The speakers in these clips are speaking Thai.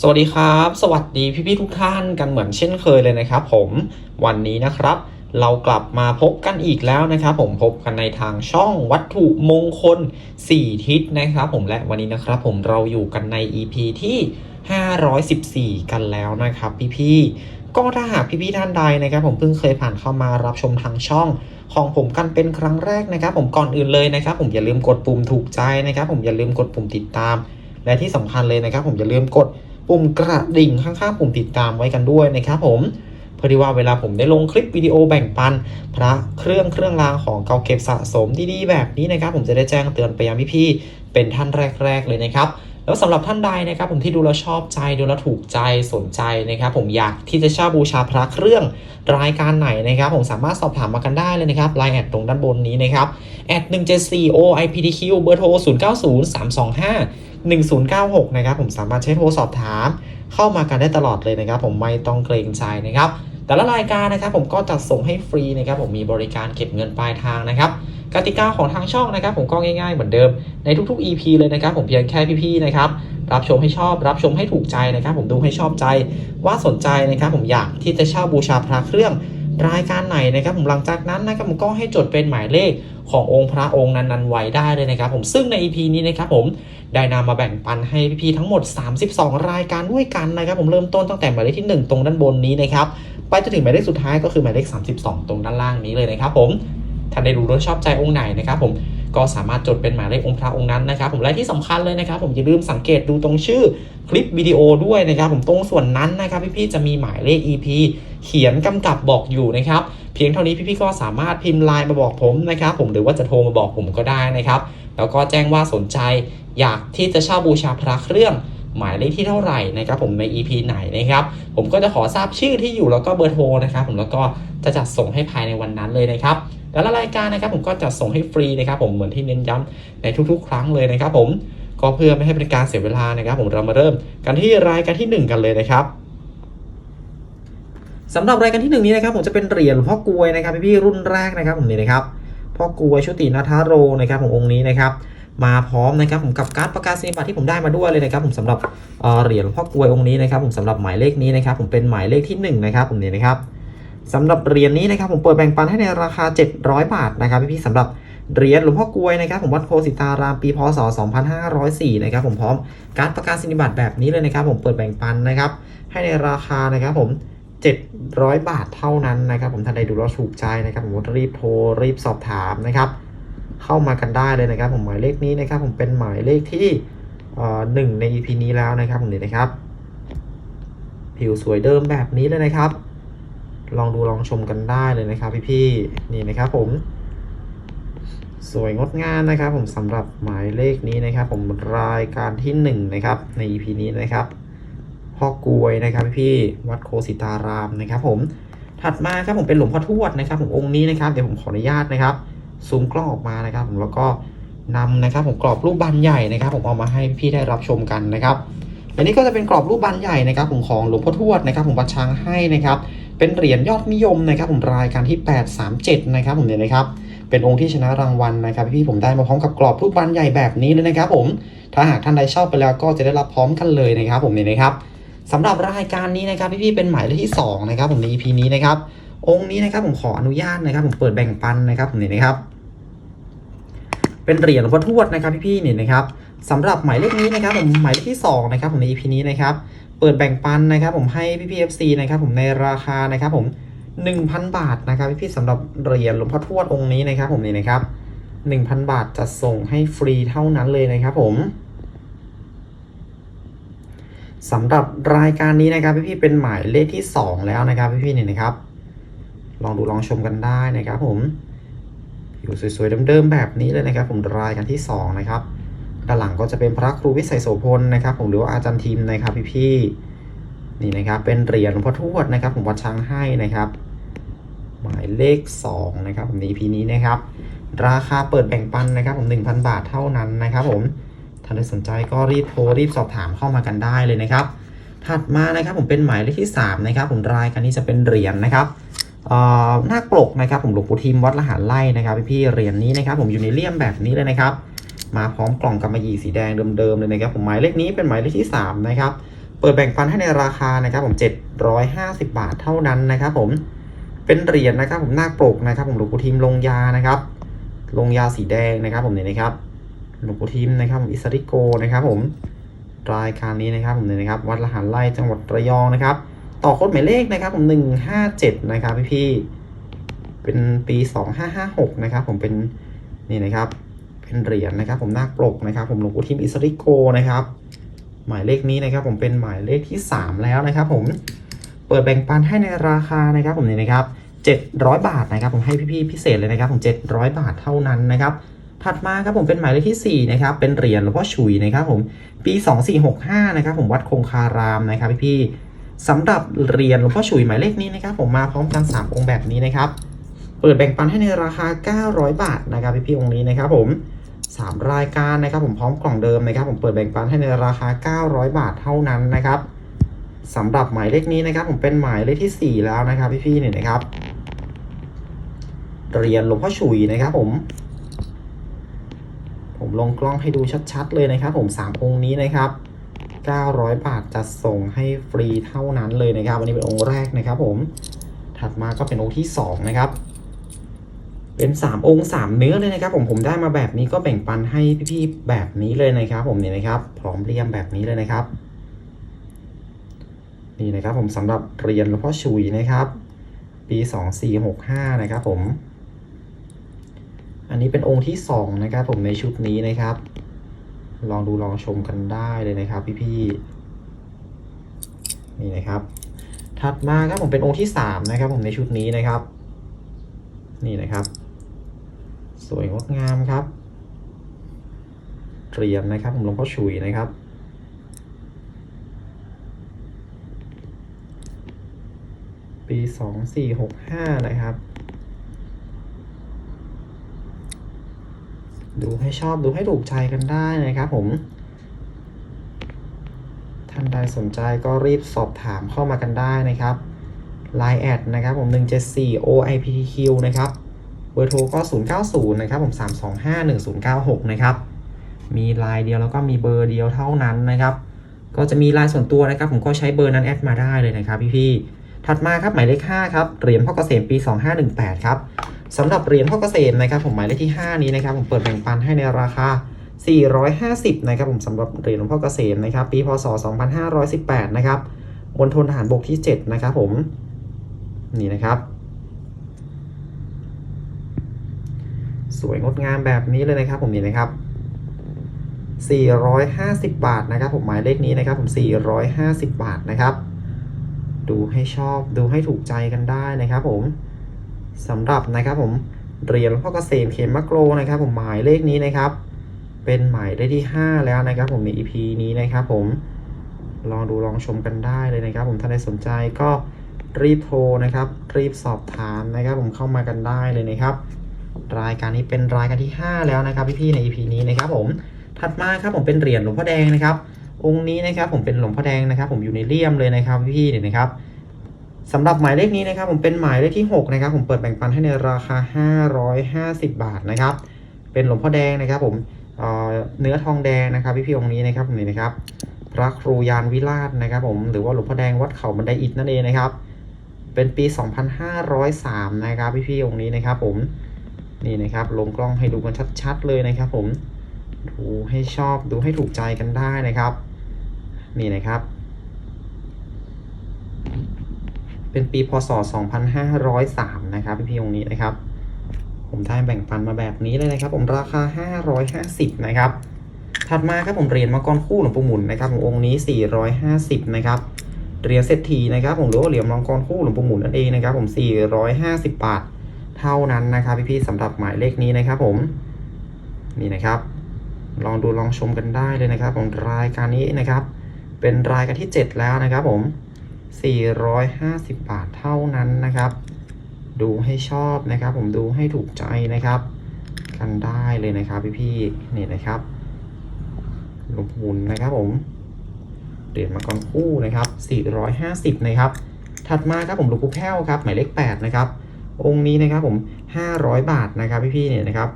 สวัสดีครับ สวัสดีพี่ๆทุกท่านกันเหมือนเช่นเคยเลยนะครับ ผมวันนี้นะครับ เรากลับมาพบกันอีกแล้วนะครับ ผมพบกันในทางช่องวัตถุมงคล 4 ทิศนะครับ ผมและวันนี้นะครับ ผมเราอยู่กันใน EP ที่ 514 กันแล้วนะครับ พี่ๆก็ถ้าหากพี่ๆท่านใดนะครับ ผมเพิ่งเคยผ่านเข้ามารับชมทางช่องของผมกันเป็นครั้งแรกนะครับ ผมก่อนอื่นเลยนะครับ ผมอย่าลืมกดปุ่มถูกใจนะครับ ผมอย่าลืมกดปุ่มติดตาม และที่สำคัญเลยนะครับ ผมอย่าลืมกด ปุ่มกระดิ่งข้างๆปุ่มติดตามไว้กันด้วยนะครับผมเพื่อที่ว่าเวลาผมได้ลงคลิปวิดีโอแบ่งปัน พระเครื่องเครื่องรางของเก่าเก็บสะสมดีๆแบบนี้นะครับ ผมจะได้แจ้งเตือนไปยังพี่ๆเป็นท่านแรก ๆ เลยนะครับแล้วสำหรับท่านใดนะครับผมที่ดูแล้วชอบใจดูแล้วถูกใจสนใจนะครับ ผมอยากที่จะเช่าบูชาพระเครื่องรายการไหนนะครับ ผมสามารถสอบถามมากันได้เลยนะครับไลน์แอดตรงด้านบนนี้นะครับแอด174 OIPTQ เบอร์โทร 090325 1096 นะครับผมสามารถใช้โทรสอบถาม เข้ามากันได้ตลอดเลยนะครับ ผมไม่ต้องเกรงใจนะครับแต่ละรายการนะครับผมก็จัดส่งให้ฟรีนะครับผมมีบริการเก็บเงินปลายทางนะครับกติกาของทางช่องนะครับ ผมก็ง่ายๆเหมือนเดิมในทุกๆ EP เลยนะครับ ผมเพียงแค่พี่ๆนะครับรับชมให้ชอบ รับชมให้ถูกใจนะครับ ผมดูให้ชอบใจว่าสนใจนะครับ ผมอยากที่จะเช่าบูชาพระเครื่องรายการไหนนะครับ ผมหลังจากนั้นนะครับผมก็ให้จดเป็นหมายเลขขององค์พระองค์นั้นๆไว้ได้เลยนะครับ ผมซึ่งใน EP นี้นะครับผม ได้นำมาแบ่งปันให้พี่ๆทั้งหมด 32 รายการด้วยกันนะครับผมเริ่มต้นตั้งแต่หมายเลขที่ 1 ตรงด้านบนนี้นะครับไปจนถึงหมายเลขสุดท้ายก็คือหมายเลข 32 ตรงด้านล่างนี้เลยนะครับผม ท่านได้รู้รสชอบใจองค์ไหนนะครับผมก็สามารถจดเป็นหมายเลของค์พระองค์นั้นนะครับผมและที่สำคัญเลยนะครับผมอย่าลืมสังเกตดูตรงชื่อคลิปวิดีโอด้วยนะครับผมตรงส่วนนั้นนะครับพี่ๆจะมีหมายเลข EP เขียนกำกับบอกอยู่นะครับเพียงเท่านี้พี่ๆก็สามารถพิมพ์ไลน์มาบอกผมนะครับผมหรือว่าจะโทรมาบอกผมก็ได้นะครับแล้วก็แจ้งว่าสนใจอยากที่จะเช่าบูชาพระเครื่อง หมายเลขที่เท่าไหร่นะครับผมใน EP ไหนนะครับ ผมก็จะขอทราบชื่อที่อยู่แล้วก็เบอร์โทรนะครับผมแล้วก็จะจัดส่งให้ภายในวันนั้นเลยนะครับแต่ละรายการนะครับผมก็จัดส่งให้ฟรีนะครับผมเหมือนที่เน้นย้ำในทุกๆ ครั้งเลยนะครับผมก็เพื่อไม่ให้เป็นการเสียเวลานะครับผมเรามาเริ่มกันที่รายการที่หนึ่งกันเลยนะครับสำหรับรายการที่หนึ่งนี้นะครับผมจะเป็นเหรียญพ่อกลวยนะครับพี่ๆรุ่นแรกนะครับผมนี่นะครับพ่อกลวยชุตินาทาโรนะครับผมองค์นี้นะครับ มาพร้อมนะครับผมกับการ์ดประกาศนียบัตรที่ผมได้มาด้วยเลยนะครับผมสำหรับเหรียญหลวงพ่อกลวยองค์นี้นะครับผมสำหรับหมายเลขนี้นะครับผมเป็นหมายเลขที่หนึ่งนะครับผมเนี่ยนะครับสำหรับเหรียญนี้นะครับผมเปิดแบ่งปันให้ในราคา 700 บาทนะครับพี่ๆสำหรับเหรียญหลวงพ่อกลวยนะครับผมวัดโคสิตารามปีพศ 2504 นะครับผมพร้อมการประกาศนียบัตรแบบนี้เลยนะครับผมเปิดแบ่งปันนะครับให้ในราคานะครับผม 700 บาทเท่านั้นนะครับผมท่านใดดูแล้วถูกใจนะครับผมรีบโทรรีบสอบถามนะครับ เข้ามากันได้เลยนะครับ ผมหมายเลขนี้นะครับ ผมเป็นหมายเลขที่หนึ่งใน EP นี้แล้วนะครับผมนี่นะครับ ผิวสวยเดิมแบบนี้เลยนะครับ ลองดูลองชมกันได้เลยนะครับ พี่ๆนี่นะครับผม สวยงดงามนะครับ ผมสำหรับหมายเลขนี้นะครับ ผมรายการที่หนึ่งนะครับใน EP นี้นะครับพ่อกวยนะครับพี่ๆวัดโคสิตารามนะครับ ผมถัดมาครับผมเป็นหลวงพ่อทวดนะครับ ผมองค์นี้นะครับเดี๋ยวผมขออนุญาตนะครับ ซูมกล้องออกมานะครับผมแล้วก็นำนะครับผมกรอบรูปบานใหญ่นะครับ ผมเอามาให้พี่ได้รับชมกันนะครับอันนี้ก็จะเป็นกรอบรูปบานใหญ่นะครับผมของหลวงพ่อทวดนะครับ ผมวัดช้างให้นะครับเป็นเหรียญยอดนิยมนะครับ ผมรายการที่ 837 นะครับผมเนี่ยนะครับเป็นองค์ที่ชนะรางวัลนะครับ พี่ผมได้มาพร้อมกับกรอบรูปบานใหญ่แบบนี้เลยนะครับ ผมถ้าหากท่านใดชอบไปแล้วก็จะได้รับพร้อมกันเลยนะครับ ผมเนี่ยนะครับสำหรับรายการนี้นะครับพี่ๆเป็นหมายเลขที่สองนะครับผมใน EP นี้นะครับ องค์นี้นะครับผมขออนุญาตนะครับ ผมเปิดแบ่งปันนะครับผมนี่นะครับ เป็นเหรียญหลวงพ่อทวดนะครับพี่ๆนี่นะครับสำหรับหมายเลขนี้นะครับ ผมหมายเลขที่สองนะครับผมใน EP นี้นะครับ เปิดแบ่งปันนะครับ ผมให้พี่ๆ FC นะครับ ผมในราคานะครับ ผม 1,000 บาทนะครับพี่ๆสำหรับเหรียญหลวงพ่อทวดองค์นี้นะครับ ผมนี่นะครับ 1,000 บาทจะส่งให้ฟรีเท่านั้นเลยนะครับ ผมสำหรับรายการนี้นะครับพี่ๆเป็นหมายเลขที่ 2 แล้วนะครับพี่ๆเนี่นะครับ ลองดูลองชมกันได้นะครับผมอยู่สวยๆเดิมๆแบบนี้เลยนะครับ ผมรายการที่ 2 นะครับ ด้านหลังก็จะเป็นพระครูวิสัยโสพลนะครับ ผมหรือว่าอาจารย์ทีมนะครับพี่ๆนี่นะครับ เป็นเหรียญหลวงพ่อทวดนะครับ ผมวัดช้างให้นะครับหมายเลข 2 นะครับผมใน EP นี้นะครับ ราคาเปิดแบ่งปันนะครับ ผม 1,000 บาทเท่านั้นนะครับ ผมถ้าใครสนใจก็รีบโทรรีบสอบถามเข้ามากันได้เลยนะครับ ถัดมานะครับผมเป็นหมายเลขที่ 3 นะครับ ผมรายการนี้จะเป็นเหรียญนะครับ หน้าปลกนะครับผมหลวงปู่ทิมวัดละหารไล่นะครับพี่ๆเหรียญนี้นะครับผมอยู่ในเลี่ยมแบบนี้เลยนะครับ มาพร้อมกล่องกำมะหยี่สีแดงเดิมๆเลยนะครับผมหมายเลขนี้เป็นหมายเลขที่3นะครับเปิดแบ่งปันให้ในราคานะครับผม 750 บาทเท่านั้นนะครับผมเป็นเหรียญนะครับผมหน้าปกนะครับผมหลวงปู่ทิมลงยานะครับลงยาสีแดงนะครับผมเนี่ยนะครับหลวงปู่ทิมนะครับอิสริโกนะครับผมรายการนี้นะครับผมเนี่ยนะครับวัดละหันไร่จังหวัดระยองนะครับ ต่อโค้ดหมายเลขนะครับผม157นะครับพี่พี่เป็นปี2556นะครับผมเป็นนี่นะครับเป็นเหรียญนะครับ ผมนาคปรกนะครับ ผมหลวงปู่ทิมอิสริโกนะครับ หมายเลขนี้นะครับ ผมเป็นหมายเลขที่ 3 แล้วนะครับ ผมเปิดแบ่งปันให้ในราคานะครับ ผมนี่นะครับ700 บาทนะครับ ผมให้พี่ๆพิเศษเลยนะครับ ผม 700 บาทเท่านั้นนะครับ ถัดมาครับผมเป็นหมายเลขที่ 4 นะครับ เป็นเหรียญหลวงพ่อฉุยนะครับ ผมปี 2465 นะครับ ผมวัดคงคารามนะครับพี่ๆ สำหรับเหรียญหลวงพ่อฉุยหมายเลขนี้นะครับผมมาพร้อมกัน 3 องค์แบบนี้นะครับ เปิดแบ่งปันให้ในราคา 900 บาทนะครับพี่ๆองค์นี้นะครับผม 3 รายการนะครับผมพร้อมกล่องเดิมนะครับ ผมเปิดแบ่งปันให้ในราคา 900 บาทเท่านั้นนะครับสำหรับหมายเลขนี้นะครับ ผมเป็นหมายเลขที่ 4 แล้วนะครับพี่ๆเนี่ยนะครับเหรียญหลวงพ่อฉุยนะครับผม ผมลงกล้องให้ดูชัดๆเลยนะครับ ผม3องค์นี้นะครับ 900 บาทจะส่งให้ฟรีเท่านั้นเลยนะครับวันนี้เป็นองค์แรกนะครับผมถัดมาก็เป็นองค์ที่ 2 นะครับ เป็น 3 องค์ 3 เนื้อเลยนะครับ ผมผมได้มาแบบนี้ก็แบ่งปันให้พี่ๆแบบนี้เลยนะครับ ผมเนี่ยนะครับ พร้อมเรียมแบบนี้เลยนะครับ นี่นะครับผมสำหรับเรียนหลวงพ่อชุยนะครับ ปี 2465 นะครับผม อันนี้เป็นองค์ที่ 2 นะครับ ผมในชุดนี้นะครับ ลองดูลองชมกันได้เลยนะครับพี่ๆนี่นะครับ ถัดมาครับผมเป็นองค์ที่3นะครับ ผมในชุดนี้นะครับ นี่นะครับ สวยงดงามครับเรียญนะครับ ผมหลวงพ่อฉุยนะครับปี 2465 นะครับ ดูให้ชอบดูให้ถูกใจกันได้นะครับผม ท่านใดสนใจก็รีบสอบถามเข้ามากันได้นะครับ Line แอดนะครับผม 174 OIPTQ นะครับ เบอร์โทรก็ 090 นะครับผม 325 1096 นะครับ มีไลน์เดียวแล้วก็มีเบอร์เดียวเท่านั้นนะครับ ก็จะมีไลน์ส่วนตัวนะครับ ผมก็ใช้เบอร์นั้นแอดมาได้เลยนะครับพี่ๆถัดมาครับหมายเลข 5 ครับ เหรียญพ่อเกษมปี 2518 ครับ สำหรับเหรียญพ่อเกษมนะครับผมหมายเลขที่ 5 นี้นะครับผมเปิดแบ่งปันให้ในราคา 450 นะครับผมสำหรับเหรียญหลวงพ่อเกษมนะครับปีพศ 2518 นะครับมณฑลทหารบกที่ 7 นะครับผมนี่นะครับ สวยงดงามแบบนี้เลยนะครับผมนี่นะครับ 450 บาทนะครับผมหมายเลขนี้นะครับผม 450 บาทนะครับ ดูให้ชอบดูให้ถูกใจกันได้นะครับผม สำหรับนะครับผมเหรียญหลวงพ่อเกษมเขมมะโกรนะครับ ผมหมายเลขนี้นะครับ เป็นหมายเลขที่ 5 แล้วนะครับ ผมใน EP นี้นะครับ ผมลองดูลองชมกันได้เลยนะครับ ผมถ้าได้สนใจก็รีบโทรนะครับ รีบสอบถามนะครับ ผมเข้ามากันได้เลยนะครับ รายการนี้เป็นรายการที่ 5 แล้วนะครับพี่ๆใน EP นี้นะครับ ผมถัดมาครับผมเป็นเหรียญหลวงพ่อแดงนะครับ องค์นี้นะครับ ผมเป็นหลวงพ่อแดงนะครับ ผมอยู่ในเลี่ยมเลยนะครับพี่ๆเนี่ยนะครับ สำหรับหมายเลขนี้นะครับผมเป็นหมายเลขที่ 6 นะครับ ผมเปิดแบ่งปันให้ในราคา 550 บาทนะครับ เป็นหลวงพ่อแดงนะครับ ผมเเนื้อทองแดงนะครับพี่ๆองค์นี้นะครับผมนี่นะครับ พระครูยานวิราชนะครับ ผมหรือว่าหลวงพ่อแดงวัดเขาบันไดอิฐนั่นเองนะครับ เป็นปี 2503 นะครับพี่ๆองค์นี้นะครับผมนี่นะครับลงกล้องให้ดูกันชัด ๆ เลยนะครับ ผมดูให้ชอบดูให้ถูกใจกันได้นะครับ นี่นะครับ เป็นปีพศ 2503 นะครับพี่ๆองนี้นะครับ ผมได้แบ่งปันมาแบบนี้เลยนะครับ ผมราคา 550 นะครับ ถัดมาครับผมเหรียญมังกรคู่หลวงปู่หมุนนะครับผมองค์นี้ 450 นะครับเหรียญเศรษฐีนะครับ ผมหรือว่าเหรียญมังกรคู่หลวงปู่หมุนนั่นเองนะครับ ผม 450 บาทเท่านั้นนะครับพี่ๆสำหรับหมายเลขนี้นะครับ ผมนี่นะครับ ลองดูลองชมกันได้เลยนะครับ ผมรายการนี้นะครับ เป็นรายการที่ 7 แล้วนะครับ ผม 450 บาทเท่านั้นนะครับ ดูให้ชอบนะครับ ผมดูให้ถูกใจนะครับ กันได้เลยนะครับพี่ๆนี่นะครับลงปู่หมุนนะครับผมเหรียญมังกรคู่นะครับ 450 นะครับ ถัดมาครับผมลวงปู่แพ้วครับ หมายเลข 8 นะครับ องค์นี้นะครับผม 500 บาทนะครับพี่ๆเนี่ยนะครับ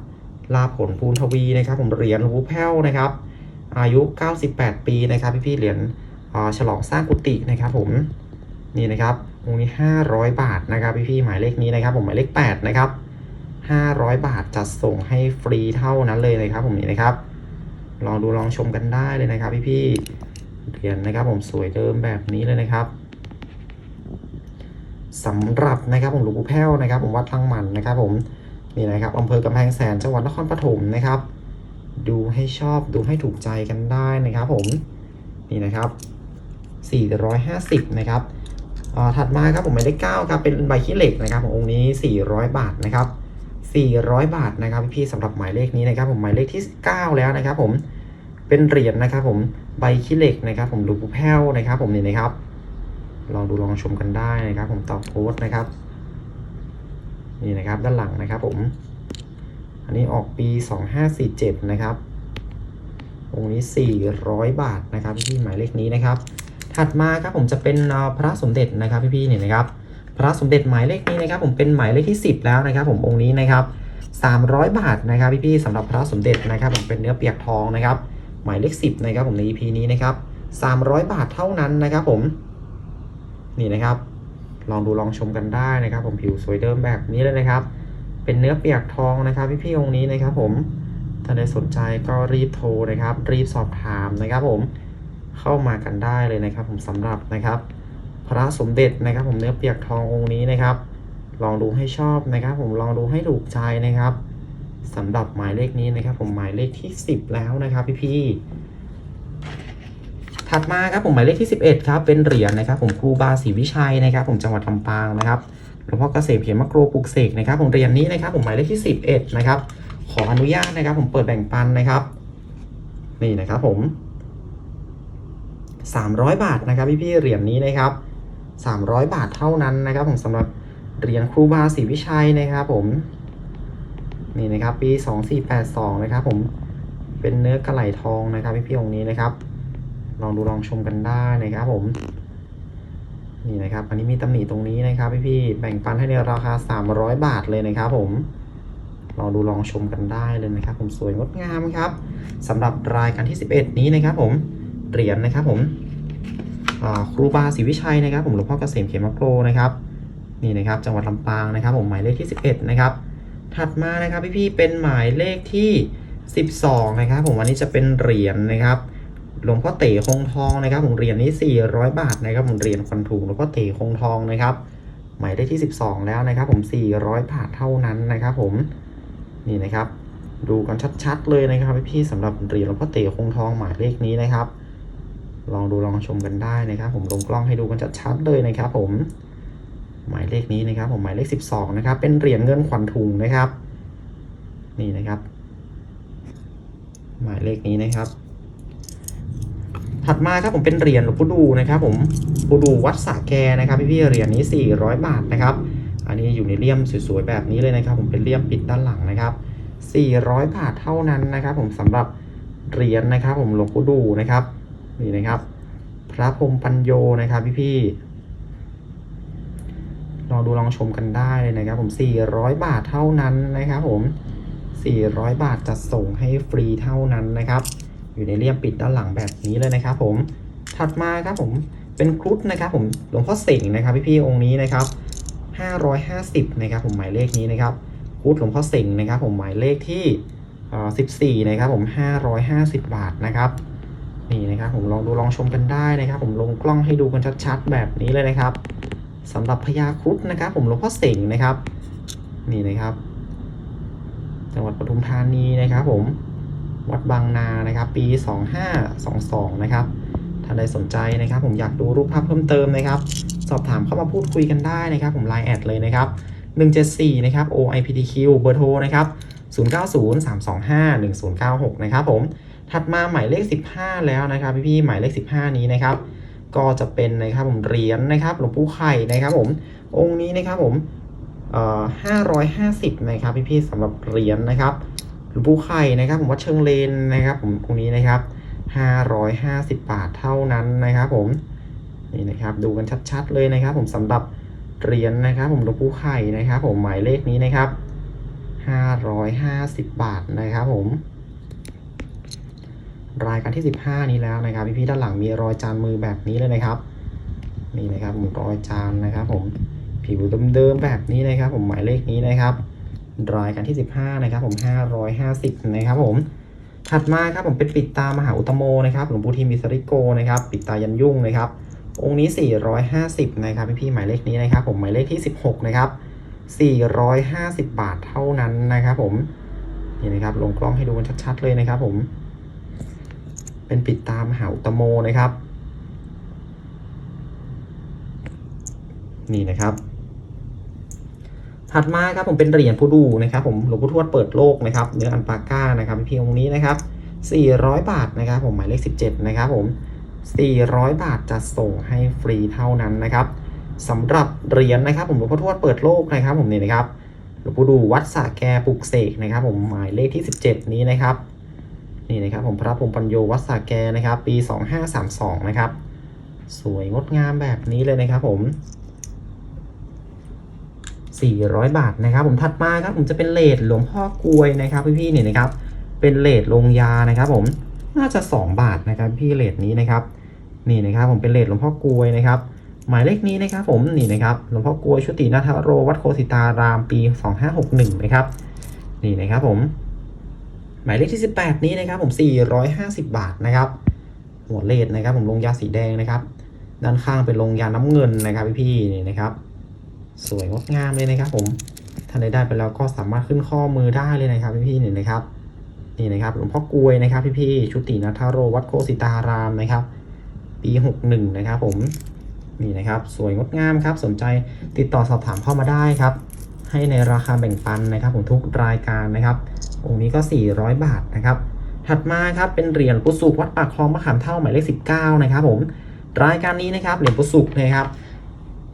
ลาผลภูนทวีนะครับ ผมเหรียญลวงปู่แพ้วนะครับ อายุ 98 ปีนะครับพี่ๆเหรียญ ฉลองสร้างกุฏินะครับผมนี่นะครับองค์นี้ 500 บาทนะครับพี่ๆหมายเลขนี้นะครับ ผมหมายเลข8นะครับ500 บาทจัดส่งให้ฟรีเท่านั้นเลยนะครับ ผมนี่นะครับ ลองดูลองชมกันได้เลยนะครับพี่ๆเหรียญนะครับ ผมสวยเดิมแบบนี้เลยนะครับสำหรับนะครับผมหลวงปู่แพ้วนะครับ ผมวัดทั้งมันนะครับ ผมนี่นะครับอำเภอกำแพงแสนจังหวัดนครปฐมนะครับ ดูให้ชอบดูให้ถูกใจกันได้นะครับ ผมนี่นะครับ 450 นะครับถัดมาครับผมหมายเลข9ครับเป็นใบขี้เหล็กนะครับขององค์นี้ 400 บาทนะครับ 400 บาทนะครับพี่ๆสำหรับหมายเลขนี้นะครับผมหมายเลขที่ 9 แล้วนะครับผมเป็นเหรียญนะครับผมใบขี้เหล็กนะครับ ผมหลวงปู่แพ้วนะครับ ผมนี่นะครับ ลองดูลองชมกันได้นะครับ ผมตอบโพสต์นะครับ นี่นะครับด้านหลังนะครับผม อันนี้ออกปี 2547 นะครับองค์นี้ 400 บาทนะครับพี่ๆหมายเลขนี้นะครับ ถัดมาครับผมจะเป็นพระสมเด็จนะครับพี่ๆเนี่ยนะครับ พระสมเด็จหมายเลขนี้นะครับ ผมเป็นหมายเลขที่ 10 แล้วนะครับ ผมองค์นี้นะครับ 300 บาทนะครับพี่ๆสำหรับพระสมเด็จนะครับ ผมเป็นเนื้อเปียกทองนะครับ หมายเลข 10 นะครับ ผมใน EP นี้นะครับ 300 บาทเท่านั้นนะครับ ผม นี่นะครับ ลองดูลองชมกันได้นะครับ ผมผิวสวยเดิมแบบนี้เลยนะครับ เป็นเนื้อเปียกทองนะครับ พี่ๆองค์นี้นะครับ ผมถ้าใครสนใจก็รีบโทรนะครับ รีบสอบถามนะครับ ผม เข้ามากันได้เลยนะครับ ผมสำหรับนะครับ พระสมเด็จนะครับ ผมเนื้อเปียกทององค์นี้นะครับ ลองดูให้ชอบนะครับ ผมลองดูให้ถูกใจนะครับสำหรับหมายเลขนี้นะครับ ผมหมายเลขที่ 10 แล้วนะครับ พี่ๆถัดมาครับผมหมายเลขที่ 11ครับเป็นเหรียญนะครับ ผมครูบาศรีวิชัยนะครับ ผมจังหวัดลำปางนะครับหลวงพ่อเกษมเขียนมะโกรปลุกเสกนะครับ ผมเหรียญนี้นะครับ ผมหมายเลขที่ 11 นะครับ ขออนุญาตนะครับ ผมเปิดแบ่งปันนะครับ นี่นะครับผม 300 บาทนะครับพี่ๆเหรียญนี้นะครับ 300 บาทเท่านั้นนะครับผมสำหรับเหรียญครูบาศรีวิชัยนะครับผมนี่นะครับปี 2482 นะครับผมเป็นเนื้อกระไหลทองนะครับพี่ๆองค์นี้นะครับ ลองดูลองชมกันได้นะครับผมนี่นะครับ อันนี้มีตำหนิตรงนี้นะครับพี่ๆแบ่งปันให้ในราคา 300 บาทเลยนะครับผมลองดูลองชมกันได้เลยนะครับ ผมสวยงดงามครับสำหรับรายการที่ 11 นี้นะครับผม เหรียญนะครับผมครูบาศรีวิชัยนะครับ ผมหลวงพ่อเกษมเขมโกรนะครับนี่นะครับจังหวัดลำปางนะครับ ผมหมายเลขที่ 11 นะครับ ถัดมานะครับพี่ๆเป็นหมายเลขที่ 12 นะครับ ผมวันนี้จะเป็นเหรียญนะครับหลวงพ่อเต๋คงทองนะครับ ผมเหรียญนี้ 400 บาทนะครับ ผมเหรียญควันถูกหลวงพ่อเต๋คงทองนะครับ หมายเลขที่ 12 แล้วนะครับ ผม 400 บาทเท่านั้นนะครับ ผมนี่นะครับ ดูกันชัดๆเลยนะครับพี่ๆสำหรับเหรียญหลวงพ่อเต๋คงทองหมายเลขนี้นะครับ ลองดูลองชมกันได้นะครับผมลงกล้องให้ดูกันชัดๆเลยนะครับผมหมายเลขนี้นะครับ ผมหมายเลข 12 นะครับ เป็นเหรียญเงินขวัญถุงนะครับ นี่นะครับ หมายเลขนี้นะครับ ถัดมาครับผมเป็นเหรียญหลวงปู่ดูนะครับ ผมปู่ดูวัดสระแกนะครับพี่ๆเหรียญนี้ 400 บาทนะครับ อันนี้อยู่ในเลี่ยมสวยๆแบบนี้เลยนะครับ ผมเป็นเลี่ยมปิดด้านหลังนะครับ 400 บาทเท่านั้นนะครับ ผมสำหรับเหรียญนะครับ ผมหลวงปู่ดูนะครับ นี่นะครับ พระพรหมปัญโยนะครับพี่ๆลองดูลองชมกันได้เลยนะครับ ผม 400 บาทเท่านั้นนะครับผม 400 บาทจะส่งให้ฟรีเท่านั้นนะครับ อยู่ในเลี่ยมปิดด้านหลังแบบนี้เลยนะครับ ผม ถัดมาครับผมเป็นครุฑนะครับผมหลวงพ่อเสงห์นะครับ พี่ๆองค์นี้นะครับ 550นะครับผมหมายเลขนี้นะครับครุฑหลวงพ่อเสงห์นะครับ ผมหมายเลขที่14นะครับผม 550 บาทนะครับ นี่นะครับผมลองดูลองชมกันได้นะครับ ผมลงกล้องให้ดูกันชัดๆแบบนี้เลยนะครับสำหรับพญาครุฑนะครับ ผมหลวงพ่อเสงห์นะครับ นี่นะครับ จังหวัดปทุมธานีนะครับ ผมวัดบางนานะครับ ปี 2522 นะครับถ้าใดสนใจนะครับ ผมอยากดูรูปภาพเพิ่มเติมนะครับ สอบถามเข้ามาพูดคุยกันได้นะครับ ผมไลน์แอดเลยนะครับ174 นะครับ OIPTQ เบอร์โทรนะครับ 0903251096 นะครับผม ถัดมาหมายเลข 15 แล้วนะครับพี่ๆหมายเลข 15 นี้นะครับ ก็จะเป็นนะครับผมเหรียญนะครับหลวงปู่ไข่นะครับผมองค์นี้นะครับผมเอ่อ550นะครับพี่ๆสำหรับเหรียญนะครับหลวงปู่ไข่นะครับผมวัดเชิงเลนนะครับผมองค์นี้นะครับ550บบาทเท่านั้นนะครับผมนี่นะครับดูกันชัดๆเลยนะครับ ผมสำหรับเหรียญนะครับ ผมหลวงปู่ไข่นะครับ ผมหมายเลขนี้นะครับ550บาทนะครับผม รายการที่ 15 นี้แล้วนะครับพี่ๆด้านหลังมีรอยจานมือแบบนี้เลยนะครับนี่นะครับผมรอยจานนะครับ ผมผิวเดิมๆแบบนี้นะครับ ผมหมายเลขนี้นะครับ รายการที่ 15 นะครับ ผม 550 นะครับ ผมถัดมาครับผมเป็นปิดตามหาอุตโมนะครับหลวงปู่ทิมมิสริโกนะครับปิดตายันยุ่งนะครับ องค์นี้ 450 นะครับพี่ๆหมายเลขนี้นะครับ ผมหมายเลขที่ 16 นะครับ 450 บาทเท่านั้นนะครับ ผมนี่นะครับลงกล้องให้ดูกันชัดๆเลยนะครับ ผม เป็นปิดตามหาอุตโมนะครับ นี่นะครับ ถัดมาครับผมเป็นเหรียญผู้ดูนะครับผมหลวงปู่ทวดเปิดโลกนะครับเนื้ออันปาก้านะครับพี่องค์นี้นะครับ 400 บาทนะครับผมหมายเลข 17 นะครับผม 400 บาทจะส่งให้ฟรีเท่านั้นนะครับสำหรับเหรียญนะครับ ผมหลวงพ่อทวดเปิดโลกนะครับ ผมนี่นะครับหลวงปู่ดูวัดสะแกปลุกเสกนะครับ ผมหมายเลขที่ 17 นี้นะครับ นี่นะครับผมพระพรมปัญโยวัดสระแกนะครับ ปี 2532 นะครับ สวยงดงามแบบนี้เลยนะครับผม 400 บาทนะครับ ผมถัดมาครับผมจะเป็นเลทหลวงพ่อกลวยนะครับพี่ๆเนี่ยนะครับ เป็นเลทลงยานะครับ ผมน่าจะ 2 บาทนะครับพี่เลทนี้นะครับนี่นะครับ ผมเป็นเลทหลวงพ่อกลวยนะครับ หมายเลขนี้นะครับ ผมนี่นะครับหลวงพ่อกลวยชุตินาทโรวัดโคสิตารามปี 2561 นะครับ นี่นะครับผม มายเลขที่ 18 นี้นะครับผม 450 บาทนะครับ หัวเลทนะครับ ผมลงยาสีแดงนะครับ ด้านข้างเป็นลงยาน้ำเงินนะครับพี่ๆนี่นะครับ สวยงดงามเลยนะครับ ผมท่านใดได้ไปแล้วก็สามารถขึ้นข้อมือได้เลยนะครับพี่ๆนี่นะครับนี่นะครับหลวงพ่อกลวยนะครับพี่ๆชุตินัทโรวัดโคสิตารามนะครับ ปี61นะครับ ผมนี่นะครับ สวยงดงามครับ สนใจติดต่อสอบถามเข้ามาได้ครับ ให้ในราคาแบ่งปันนะครับผมทุกรายการนะครับ องค์นี้ก็ 400 บาทนะครับ ถัดมาครับเป็นเหรียญปุสุกวัดปากคลองมะขามเท่าหมายเลข 19 นะครับผม รายการนี้นะครับเหรียญปุสุกนะครับ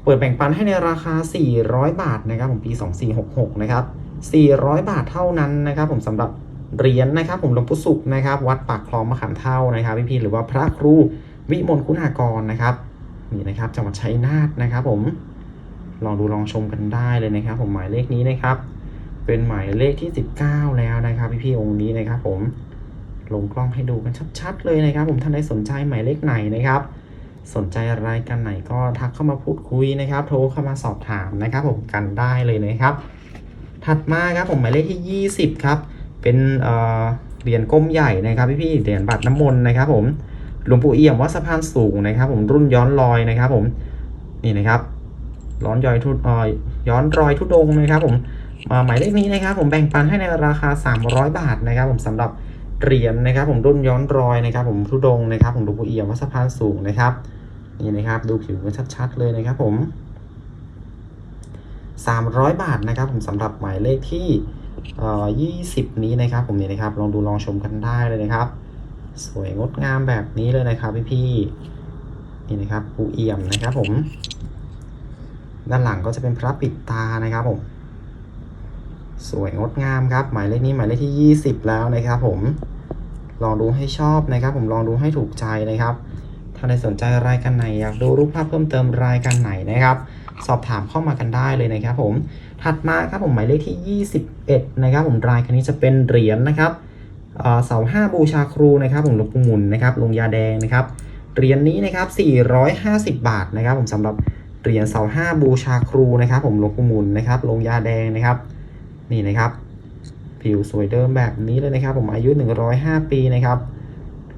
เปิดแบ่งปันให้ในราคา 400 บาทนะครับผมปี 2466 นะครับ 400 บาทเท่านั้นนะครับผมสำหรับเหรียญนะครับผมหลวงปู่สุขนะครับ วัดปากคลองมะขามเท่านะครับพี่พีหรือว่าพระครูวิมลคุณากรนะครับนี่นะครับจังหวัดชัยนาทนะครับผม ลองดูลองชมกันได้เลยนะครับผมหมายเลขนี้นะครับ เป็นหมายเลขที่ 19 แล้วนะครับพี่พี่ๆองค์นี้นะครับ ผมลงกล้องให้ดูกันชัดๆเลยนะครับ ผมท่านใดสนใจหมายเลขไหนนะครับ สนใจอะไรายกันไหนก็ทักเข้ามาพูดคุยนะครับ โทรเข้ามาสอบถามนะครับ ผมกันได้เลยนะครับ ถัดมาครับผมหมายเลขที่ 20 ครับ เป็นเอ่อเหรียญก้มใหญ่นะครับพี่ๆเหรียญบัตรน้ำมนต์นะครับ ผมหลวงปู่เอี่ยมวัดสะพานสูงนะครับ ผมรุ่นย้อนรอยนะครับ ผมนี่นะครับ ร้อนย้อยทุดอ่อย้อนรอยทุดงนะครับผมมาหมายเลขนี้นะครับ ผมแบ่งปันให้ในราคา 300 บาทนะครับ ผมสำหรับเหรียญนะครับ ผมรุ่นย้อนรอยนะครับ ผมทุดงนะครับ ผมหลวงปู่เอียมวัสะพานสูงนะครับนี่นะครับ ดูผิวกันชัดๆเลยนะครับ ผม 300 บาทนะครับ ผมสำหรับหมายเลขที่เอ่อ20นี้นะครับ ผมนี่นะครับ ลองดูลองชมกันได้เลยนะครับ สวยงดงามแบบนี้เลยนะครับพี่ๆนี่นะครับปูเอี่ยมนะครับผม ด้านหลังก็จะเป็นพระปิดตานะครับผม สวยงดงามครับ หมายเลขนี้หมายเลขที่ 20 แล้วนะครับผม ลองดูให้ชอบนะครับ ผมลองดูให้ถูกใจนะครับ ถ้าใครสนใจรายการไหนอยากดูรูปภาพเพิ่มเติมรายการไหนนะครับ สอบถามเข้ามากันได้เลยนะครับ ผม ถัดมาครับผมหมายเลขที่ 21 นะครับ ผมรายการนี้จะเป็นเหรียญนะครับเอ่อเสาห้าบูชาครูนะครับผมหลวงปู่หมุนนะครับลงยาแดงนะครับเหรียญนี้นะครับ450 บาทนะครับ ผมสำหรับ เหรียญเสาห้าบูชาครูนะครับ ผมลงปู่หมุนนะครับ ลงยาแดงนะครับ นี่นะครับ ผิวสวยเดิมแบบนี้เลยนะครับ ผมอายุ 105 ปีนะครับ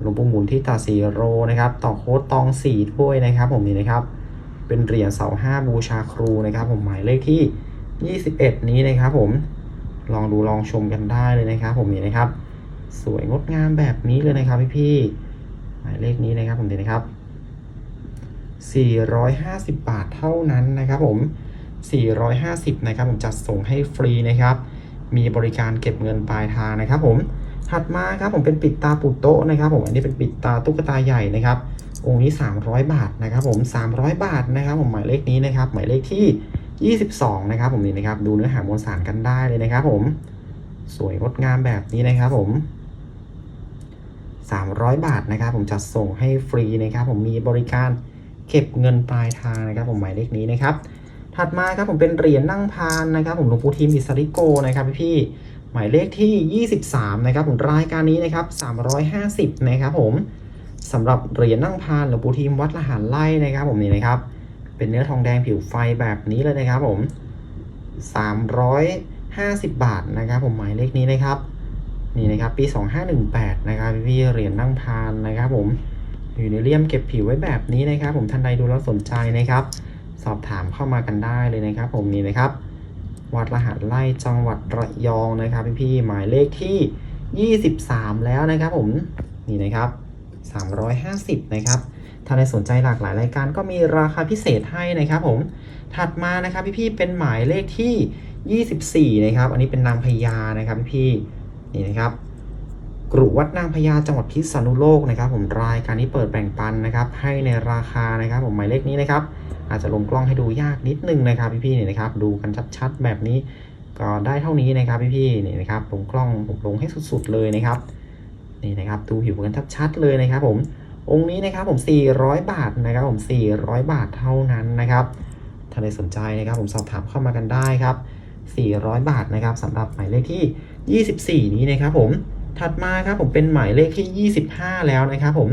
หลวงปู่หมุนที่ตาสีโรนะครับ ต่อโค้ดตองสีถ้วยนะครับ ผมนี่นะครับ เป็นเหรียญเสาห้าบูชาครูนะครับ ผมหมายเลขที่ 21 นี้นะครับ ผมลองดูลองชมกันได้เลยนะครับ ผมนี่นะครับ สวยงดงามแบบนี้เลยนะครับพี่ๆหมายเลขนี้นะครับ ผมนี่นะครับ 450 บาทเท่านั้นนะครับผม 450 นะครับผมจัดส่งให้ฟรีนะครับ มีบริการเก็บเงินปลายทางนะครับผม ถัดมาครับผมเป็นปิดตาปุโตะนะครับ ผมอันนี้เป็นปิดตาตุ๊กตาใหญ่นะครับ องค์นี้ 300 บาทนะครับผม 300 บาทนะครับ ผมหมายเลขนี้นะครับ หมายเลขที่ 22 นะครับ ผมนี่นะครับ ดูเนื้อหามวลสารกันได้เลยนะครับ ผม สวยงดงามแบบนี้นะครับผม300 บาทนะครับ ผมจัดส่งให้ฟรีนะครับ ผมมีบริการ เก็บเงินปลายทางนะครับผมหมายเลขนี้นะครับ ถัดมาครับผมเป็นเหรียญนั่งพานนะครับ ผมหลวงปู่ทิมอิสริโกนะครับพี่หมายเลขที่ 23 นะครับผมรายการนี้นะครับ 350 นะครับผมสำหรับเหรียญนั่งพานหลวงปู่ทีมวัดละหารไล่นะครับ ผมนี่นะครับ เป็นเนื้อทองแดงผิวไฟแบบนี้เลยนะครับผม 350 บาทนะครับผมหมายเลขนี้นะครับนี่นะครับปี 2518 นะครับพี่เหรียญนั่งพานนะครับผม อยู่ในเลี่ยมเก็บผิวไว้แบบนี้นะครับ ผมท่านใดดูแล้วสนใจนะครับ สอบถามเข้ามากันได้เลยนะครับ ผมนี่นะครับ วัดรหัสไล่จังหวัดระยองนะครับพี่ๆหมายเลขที่ 23 แล้วนะครับ ผมนี่นะครับ 350 นะครับ ถ้าใดสนใจหลากหลายรายการก็มีราคาพิเศษให้นะครับ ผมถัดมานะครับพี่ๆเป็นหมายเลขที่ 24 นะครับ อันนี้เป็นนางพญานะครับพี่ๆนี่นะครับ กรุวัดนางพญาจังหวัดพิษณุโลกนะครับ ผมรายการนี้เปิดแบ่งปันนะครับ ให้ในราคานะครับ ผมหมายเลขนี้นะครับ อาจจะลงกล้องให้ดูยากนิดนึงนะครับ พี่ๆนี่นะครับ ดูกันชัดๆแบบนี้ ก็ได้เท่านี้นะครับพี่ๆนี่นะครับลงกล้องผมลงให้สุดๆเลยนะครับนี่นะครับดูผิวกันชัดๆเลยนะครับ ผมองค์นี้นะครับผม 400 บาทนะครับ ผม 400 บาทเท่านั้นนะครับถ้าใครสนใจนะครับ ผมสอบถามเข้ามากันได้ครับ 400 บาทนะครับสำหรับหมายเลขที่ 24 นี้นะครับผม ถัดมาครับผมเป็นหมายเลขที่ 25 แล้วนะครับผม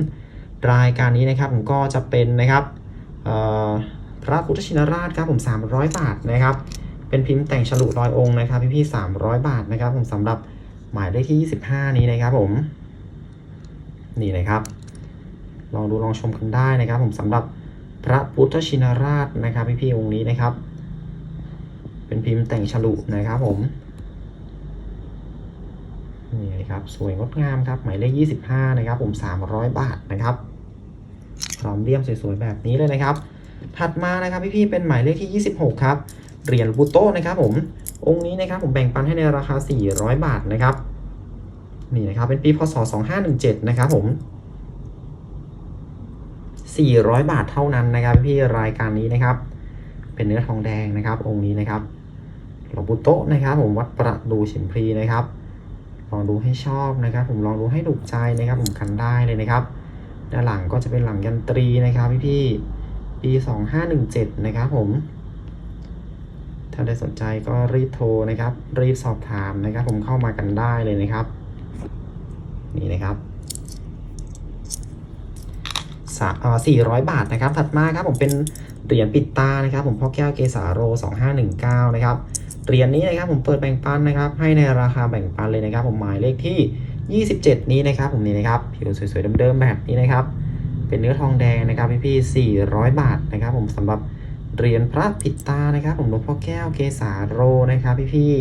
รายการนี้นะครับผมก็จะเป็นนะครับพระพุทธชินราชครับผม300 บาทนะครับ เป็นพิมพ์แต่งฉลุร้อยองค์นะครับพี่ๆ300บาทนะครับ ผมสำหรับหมายเลขที่ 25 นี้นะครับผมนี่นะครับ ลองดูลองชมกันได้นะครับ ผมสำหรับพระพุทธชินราชนะครับพี่ๆองค์นี้นะครับ เป็นพิมพ์แต่งฉลุนะครับผม นี่นะครับสวยงดงามครับหมายเลข25 นะครับ ผม 300 บาทนะครับพร้อมเลี่ยมสวยๆแบบนี้เลยนะครับ ถัดมานะครับพี่ๆเป็นหมายเลขที่ 26 ครับเหรียญบูโต้นะครับผมองค์นี้นะครับผมแบ่งปันให้ในราคา 400 บาทนะครับนี่นะครับเป็นปีพศ 2517 นะครับผม 400 บาทเท่านั้นนะครับพี่รายการนี้นะครับ เป็นเนื้อทองแดงนะครับ องค์นี้นะครับหลวงปู่โตนะครับผมวัดประดูฉิมพลีนะครับ องดูให้ชอบนะครับ ผมลองดูให้ถูกใจนะครับ ผมกันได้เลยนะครับ ด้านหลังก็จะเป็นหลังยันตรีนะครับพี่พี่ปี2517 นะครับผม ถ้าได้สนใจก็รีบโทรนะครับ รีบสอบถามนะครับ ผมเข้ามากันได้เลยนะครับ นี่นะครับสาเอ่อ400บาทนะครับ ถัดมาครับผมเป็นเหรียญปิดตานะครับ ผมพ่อแก้วเกษาโร 2519 นะครับ เหรียญนี้นะครับผมเปิดแบ่งปันนะครับ ให้ในราคาแบ่งปันเลยนะครับ ผมหมายเลขที่ 27 นี้นะครับ ผมนี่นะครับผิวสวยๆเดิมๆแบบนี้นะครับ เป็นเนื้อทองแดงนะครับพี่ๆ400 บาทนะครับ ผมสำหรับเหรียญพระปิดตานะครับ ผมหลวงพ่อแก้วเกษาโรนะครับพี่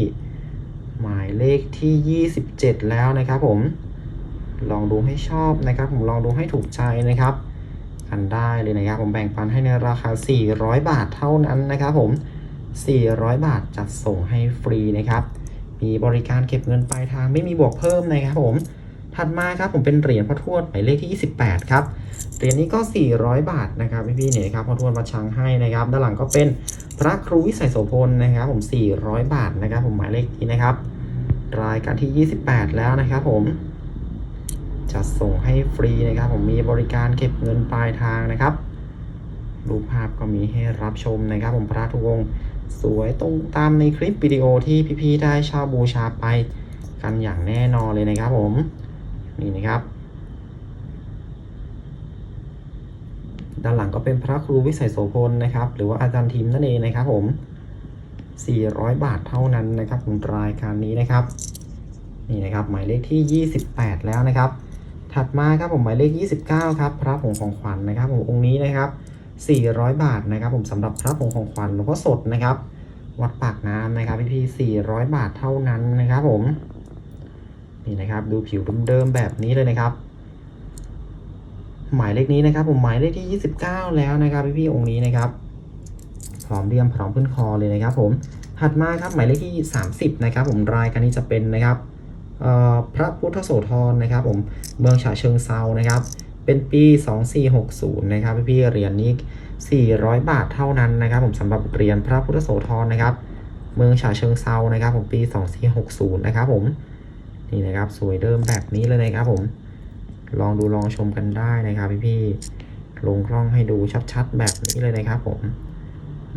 ๆหมายเลขที่ 27 แล้วนะครับ ผมลองดูให้ชอบนะครับ ผมลองดูให้ถูกใจนะครับกันได้เลยนะครับ ผมแบ่งปันให้ในราคา 400 บาทเท่านั้นนะครับ ผม 400 บาทจัดส่งให้ฟรีนะครับ มีบริการเก็บเงินปลายทางไม่มีบวกเพิ่มนะครับผม ถัดมาครับผมเป็นเหรียญพระทวดหมายเลขที่ 28 ครับ เหรียญนี้ก็ 400 บาทนะครับพี่ๆเนี่ยครับพระทวดวัดช้างให้นะครับ ด้านหลังก็เป็นพระครูวิสัยโสพลนะครับผม 400 บาทนะครับ ผมหมายเลขนี้นะครับ รายการที่ 28 แล้วนะครับผม จัดส่งให้ฟรีนะครับ ผมมีบริการเก็บเงินปลายทางนะครับรูปภาพก็มีให้รับชมนะครับ ผมพระทุกองค์ สวยตรงตามในคลิปวิดีโอที่พี่ๆได้เช่าบูชาไปกันอย่างแน่นอนเลยนะครับผมนี่นะครับ ด้านหลังก็เป็นพระครูวิสัยโสพลนะครับ หรือว่าอาจารย์ทีมนั่นเองนะครับผม 400 บาทเท่านั้นนะครับผมรายการนี้นะครับนี่นะครับหมายเลขที่ 28 แล้วนะครับ ถัดมาครับผมหมายเลข 29 ครับ พระผงของขวัญนะครับผมองค์นี้นะครับ 400 บาทนะครับ ผมสำหรับพระผงของขวัญหลวงพ่อสดนะครับ วัดปากน้ำนะครับพี่พี่400 บาทเท่านั้นนะครับ ผมนี่นะครับ ดูผิวเดิมๆแบบนี้เลยนะครับ หมายเลขนี้นะครับ ผมหมายเลขที่ 29 แล้วนะครับพี่พี่ๆองค์นี้นะครับพร้อมเรียมพร้อมขึ้นคอเลยนะครับ ผมถัดมาครับหมายเลขที่ 30 นะครับ ผมรายการนี้จะเป็นนะครับพระพุทธโสธรนะครับ ผมเมืองฉะเชิงเซานะครับ เป็นปี 2460 นะครับพี่ๆเหรียญนี้ 400 บาทเท่านั้นนะครับ ผมสำหรับเหรียญพระพุทธโสธรนะครับ เมืองฉะเชิงเซานะครับ ผมปี 2460 นะครับผมนี่นะครับสวยเดิมแบบนี้เลยนะครับผมลองดูลองชมกันได้นะครับพี่พี่ๆลงกล้องให้ดูชัดๆ แบบนี้เลยนะครับ ผม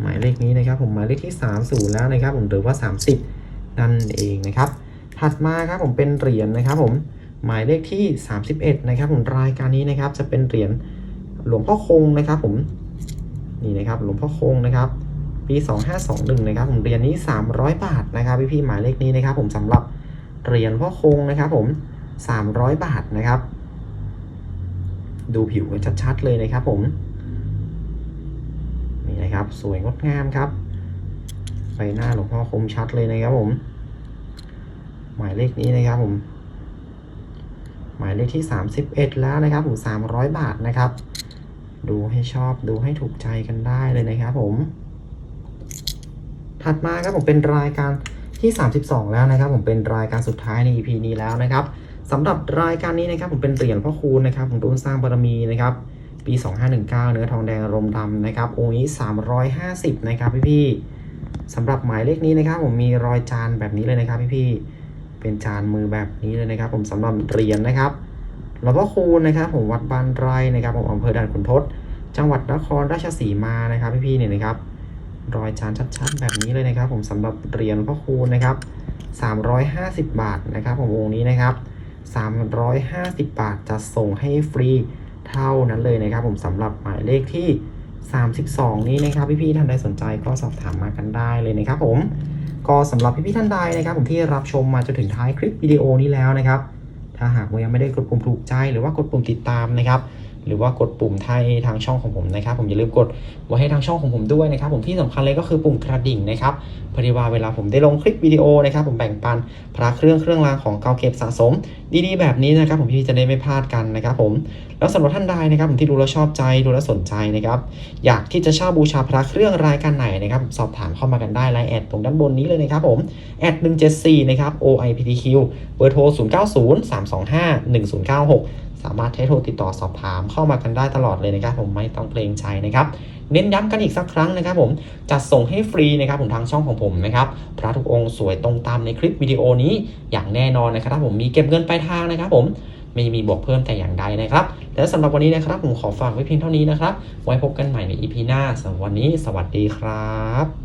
หมายเลขนี้นะครับ ผมหมายเลขที่ 30 แล้วนะครับ ผมหรือว่า 30 นั่นเองนะครับ ถัดมาครับผมเป็นเหรียญนะครับ ผม หมายเลขที่ 31 นะครับผมรายการนี้นะครับจะเป็นเหรียญหลวงพ่อคงนะครับผมนี่นะครับหลวงพ่อคงนะครับปี 2521 นะครับผมเหรียญนี้ 300 บาทนะครับพี่ๆหมายเลขนี้นะครับ ผมสำหรับเหรียญพ่อคงนะครับ ผม 300 บาทนะครับ ดูผิวกันชัดๆเลยนะครับ ผมนี่นะครับสวยงดงามครับใบหน้าหลวงพ่อคมชัดเลยนะครับผม หมายเลขนี้นะครับผม หมายเลขที่ 31 แล้วนะครับผม300 บาทนะครับ ดูให้ชอบดูให้ถูกใจกันได้เลยนะครับผม ถัดมาครับผมเป็นรายการที่ 32 แล้วนะครับ ผมเป็นรายการสุดท้ายใน EP นี้แล้วนะครับสำหรับรายการนี้นะครับผมเป็นเหรียญพ่อคูณนะครับผมรุ่นสร้างบารมีนะครับปี 2519 เนื้อทองแดงอารมณ์ดำนะครับองค์นี้ 350 นะครับพี่ๆสำหรับหมายเลขนี้นะครับผมมีรอยจานแบบนี้เลยนะครับพี่ๆ เป็นจานมือแบบนี้เลยนะครับ ผมสำหรับเหรียญนะครับหลวงพ่อคูณนะครับผมวัดบ้านไร่นะครับผมอำเภอด่านขุนทด จังหวัดนครราชสีมานะครับพี่ๆเนี่ยนะครับ รอยจานชัดๆแบบนี้เลยนะครับ ผมสำหรับเหรียญพ่อคูณนะครับ350 บาทนะครับผมองค์นี้นะครับ 350 บาทจะส่งให้ฟรีเท่านั้นเลยนะครับ ผมสำหรับหมายเลขที่ 32 นี้นะครับ พี่ๆท่านใดสนใจก็สอบถามมากันได้เลยนะครับผม ก็สำหรับพี่ๆท่านใดนะครับผมที่รับชมมาจนถึงท้ายคลิปวิดีโอนี้แล้วนะครับ ถ้าหากว่ายังไม่ได้กดปุ่มถูกใจหรือว่ากดปุ่มติดตามนะครับ หรือว่ากดปุ่มไทยทางช่องของผมนะครับ ผมอย่าลืมกดไว้ให้ทางช่องของผมด้วยนะครับ ผมที่สำคัญเลยก็คือปุ่มกระดิ่งนะครับพอดีว่าเวลาผมได้ลงคลิปวิดีโอนะครับ ผมแบ่งปันพระเครื่องเครื่องรางของเก่าเก็บสะสม ดีๆแบบนี้นะครับ ผมพี่จะได้ไม่พลาดกันนะครับ ผมแล้วสำหรับท่านใดนะครับ ผมที่ดูแลชอบใจดูแลสนใจนะครับอยากที่จะเช่าบูชาพระเครื่องรายการไหนนะครับสอบถามเข้ามากันได้ไลน์แอดตรงด้านบนนี้เลยนะครับผมแอด174นะครับ OIPTQ เบอร์โทร 0903251096 สามารถใช้โทรติดต่อสอบถามเข้ามากันได้ตลอดเลยนะครับ ผมไม่ต้องเกรงใจนะครับ เน้นย้ำกันอีกสักครั้งนะครับ ผมจัดส่งให้ฟรีนะครับ ผมทางช่องของผมนะครับพระทุกองค์สวยตรงตามในคลิปวิดีโอนี้อย่างแน่นอนนะครับ ผมมีเก็บเงินปลายทางนะครับ ผมไม่มีบวกเพิ่มแต่อย่างใดนะครับ และสำหรับวันนี้นะครับ ผมขอฝากไว้เพียงเท่านี้นะครับ ไว้พบกันใหม่ใน EP หน้าสำหรับวันนี้ สวัสดีครับ